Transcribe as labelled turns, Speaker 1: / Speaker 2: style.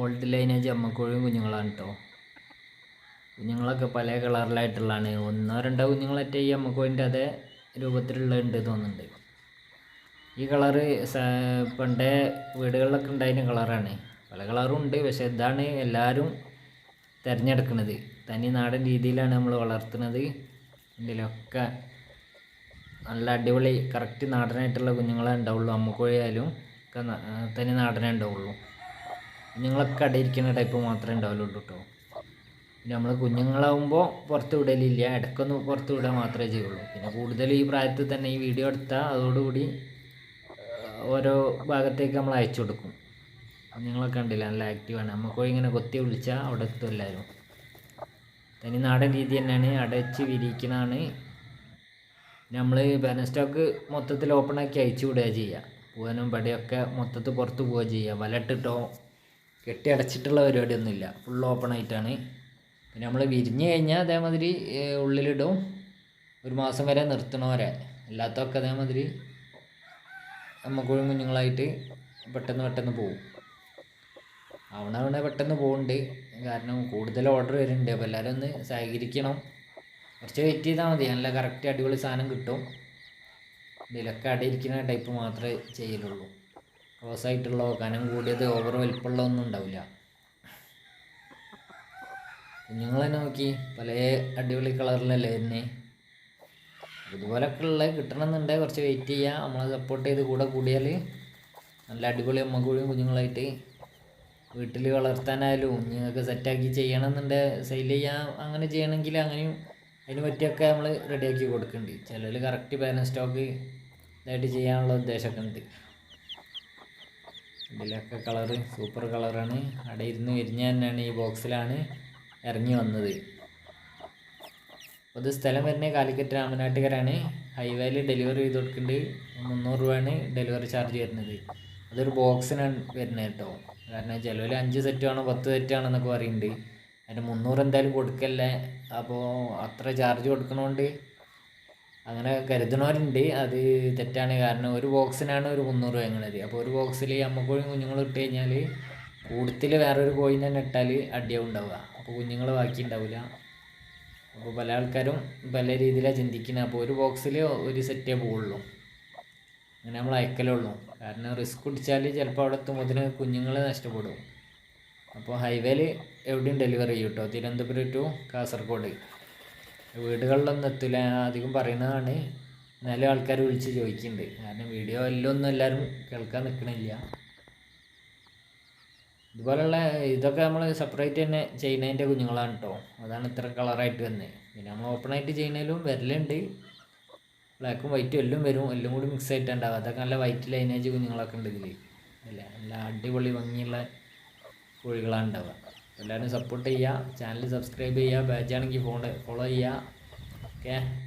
Speaker 1: Old lineage അമ്മക്കോഴിയും കുഞ്ഞുങ്ങളാണ് കേട്ടോ കുഞ്ഞുങ്ങളൊക്കെ പല കളറിലായിട്ടുള്ളതാണ്. ഒന്നോ രണ്ടോ കുഞ്ഞുങ്ങളൊക്കെ ഈ അമ്മക്കോഴിന്റെ അതേ രൂപത്തിലുള്ള ഉണ്ട് തോന്നുന്നുണ്ട്. ഈ കളറ് പണ്ടേ വീടുകളിലൊക്കെ ഉണ്ടായിരുന്ന കളറാണ്. പല കളറും ഉണ്ട്. പക്ഷേ ഇതാണ് എല്ലാവരും തിരഞ്ഞെടുക്കുന്നത് തനി നാടൻ രീതിയിലാണ് നമ്മൾ വളർത്തുന്നത്. ഇതിലൊക്കെ നല്ല അടിപൊളി കറക്റ്റ് നാടനായിട്ടുള്ള കുഞ്ഞുങ്ങളെ ഉണ്ടാവുള്ളൂ. അമ്മക്കോഴിയായാലും ഒക്കെ തനി നാടനേ ഉണ്ടാവുള്ളൂ. കുഞ്ഞുങ്ങളൊക്കെ അടയിരിക്കുന്ന ടൈപ്പ് മാത്രമേ ഉണ്ടാവുള്ളൂ കേട്ടോ പിന്നെ നമ്മൾ കുഞ്ഞുങ്ങളാവുമ്പോൾ പുറത്ത് വിടലില്ല. ഇടയ്ക്കൊന്ന് പുറത്ത് വിടാൻ മാത്രമേ ചെയ്യുള്ളൂ. പിന്നെ കൂടുതൽ ഈ പ്രായത്തിൽ തന്നെ ഈ വീഡിയോ എടുത്താൽ അതോടുകൂടി ഓരോ ഭാഗത്തേക്ക് നമ്മൾ അയച്ചു കൊടുക്കും. കുഞ്ഞുങ്ങളൊക്കെ ഉണ്ടല്ലോ നല്ല ആക്റ്റീവാണ് നമുക്ക് ഇങ്ങനെ കൊത്തി വിളിച്ചാൽ അവിടെ എത്തും എല്ലാവരും തനി നാടൻ രീതി തന്നെയാണ്. അടച്ച് വിരിക്കണതാണ്. നമ്മൾ ബാനസ്റ്റോക്ക് മൊത്തത്തിൽ ഓപ്പണാക്കി അയച്ചു വിടുക ചെയ്യുക പൂവനും പടിയൊക്കെ മൊത്തത്തിൽ പുറത്ത് പോവുക ചെയ്യുക വലട്ടിട്ടോ കെട്ടി അടച്ചിട്ടുള്ള പരിപാടിയൊന്നുമില്ല. ഫുൾ ഓപ്പൺ ആയിട്ടാണ്. പിന്നെ നമ്മൾ വിരിഞ്ഞ് കഴിഞ്ഞാൽ അതേമാതിരി ഉള്ളിലിടും. ഒരു മാസം വരെ നിർത്തണവരെ അല്ലാത്തൊക്കെ അതേമാതിരി അമ്മക്കുഴും കുഞ്ഞുങ്ങളായിട്ട് പെട്ടെന്ന് പെട്ടെന്ന് പോകും അവിടെ അവിടെ പെട്ടെന്ന് പോകുന്നുണ്ട് കാരണം കൂടുതൽ ഓർഡർ വരുന്നുണ്ട്. അപ്പോൾ എല്ലാവരും ഒന്ന് സഹകരിക്കണം. കുറച്ച് വെയിറ്റ് ചെയ്താൽ മതി. നല്ല കറക്റ്റ് അടിപൊളി സാധനം കിട്ടും. ഇതിലൊക്കെ ടൈപ്പ് മാത്രമേ ചെയ്യലുള്ളൂ. ക്രോസ് ആയിട്ടുള്ളതോ കനം കൂടിയത് ഓവർ വലിപ്പമുള്ള ഒന്നും ഉണ്ടാവില്ല. കുഞ്ഞുങ്ങളെ നോക്കി. പല അടിപൊളി കളറിലല്ലേ തന്നെ ഇതുപോലൊക്കെ ഉള്ളത് കിട്ടണമെന്നുണ്ടെങ്കിൽ കുറച്ച് വെയിറ്റ് ചെയ്യുക നമ്മളെ സപ്പോർട്ട് ചെയ്ത് കൂടെ കൂടിയാൽ നല്ല അടിപൊളി അമ്മ കൂടിയും കുഞ്ഞുങ്ങളായിട്ട് വീട്ടിൽ വളർത്താനായാലും നിങ്ങൾക്ക് സെറ്റാക്കി ചെയ്യണമെന്നുണ്ടെങ്കിൽ സെയിൽ ചെയ്യാൻ അങ്ങനെ ചെയ്യണമെങ്കിൽ അങ്ങനെയും അതിന് പറ്റിയൊക്കെ നമ്മൾ റെഡിയാക്കി കൊടുക്കുന്നുണ്ട് ചിലർ കറക്റ്റ് ബാലൻസ് സ്റ്റോക്ക് ഇതായിട്ട് ചെയ്യാനുള്ള ഉദ്ദേശമൊക്കെ ഉണ്ട്. ഇതിലൊക്കെ കളറ് സൂപ്പർ കളറാണ് അവിടെ ഇരുന്ന് വിരിഞ്ഞ തന്നെയാണ് ഈ ബോക്സിലാണ് ഇറങ്ങി വന്നത്. അത് സ്ഥലം വരുന്നത് കാലിക്കറ്റ് രാമനാട്ടുകരാണ് ഹൈവേയിൽ ഡെലിവറി ചെയ്ത് കൊടുക്കുന്നുണ്ട് മുന്നൂറ് രൂപയാണ് ഡെലിവറി ചാർജ് വരുന്നത്. അതൊരു ബോക്സിനാണ് വരുന്നത് കേട്ടോ. കാരണം ചിലവിൽ അഞ്ച് സെറ്റ് ആണോ പത്ത് സെറ്റ് ആണെന്നൊക്കെ പറയുന്നുണ്ട്. അതിന് മുന്നൂറ് എന്തായാലും കൊടുക്കല്ലേ? അപ്പോൾ അത്ര ചാർജ് കൊടുക്കണോണ്ട് അങ്ങനെ കരുതണവരുണ്ട്. അത് തെറ്റാണ്. കാരണം ഒരു ബോക്സിനാണ് ഒരു മുന്നൂറ് രൂപ എങ്ങനെ അപ്പോൾ ഒരു ബോക്സിൽ അമ്മക്കോഴിയും കുഞ്ഞുങ്ങളും ഇട്ട് കഴിഞ്ഞാൽ കൂടുതൽ വേറൊരു കോഴി തന്നെ ഇട്ടാൽ അടിയാവും ഉണ്ടാവുക അപ്പോൾ കുഞ്ഞുങ്ങൾ ബാക്കി ഉണ്ടാവില്ല അപ്പോൾ പല ആൾക്കാരും പല രീതിയിലാണ് ചിന്തിക്കുന്നത് അപ്പോൾ ഒരു ബോക്സിൽ ഒരു സെറ്റേ പോവുള്ളൂ. അങ്ങനെ നമ്മൾ അയക്കലുള്ളൂ കാരണം റിസ്ക് പിടിച്ചാൽ ചിലപ്പോൾ അവിടെ എത്തുമ്പോഴത്തേന് കുഞ്ഞുങ്ങൾ നഷ്ടപ്പെടും. അപ്പോൾ ഹൈവേയിൽ എവിടെയും ഡെലിവറി ചെയ്യും കേട്ടോ തിരുവനന്തപുരം ടു കാസർഗോഡ്. വീടുകളിലൊന്നും എത്തില്ല അധികം പറയുന്നതാണ് എന്നാലും ആൾക്കാർ വിളിച്ച് ചോദിക്കുന്നുണ്ട് കാരണം വീഡിയോ എല്ലാം എല്ലാവരും കേൾക്കാൻ നിൽക്കണില്ല ഇതുപോലുള്ള ഇതൊക്കെ നമ്മൾ സെപ്പറേറ്റ് തന്നെ ചെയ്യുന്നതിന്റെ കുഞ്ഞുങ്ങളാണ് കേട്ടോ അതാണ് ഇത്ര കളറായിട്ട് വന്നത് പിന്നെ നമ്മൾ ഓപ്പണായിട്ട് ചെയ്യുന്നതിലും വരലുണ്ട്. ബ്ലാക്കും വൈറ്റും എല്ലാം വരും. എല്ലാം കൂടി മിക്സ് ആയിട്ടുണ്ടാവും. അതൊക്കെ നല്ല വൈറ്റ് ലൈനേജ് കുഞ്ഞുങ്ങളൊക്കെ ഉണ്ട് ഇതിൽ അല്ല? നല്ല അടിപൊളി ഭംഗിയുള്ള കോഴികളാണ് ഉണ്ടാവുക. എല്ലാവരും സപ്പോർട്ട് ചെയ്യുക. ചാനൽ സബ്സ്ക്രൈബ് ചെയ്യുക. ബാച്ചാണെങ്കിൽ ഫോണ് ഫോളോ ചെയ്യുക. ഓക്കെ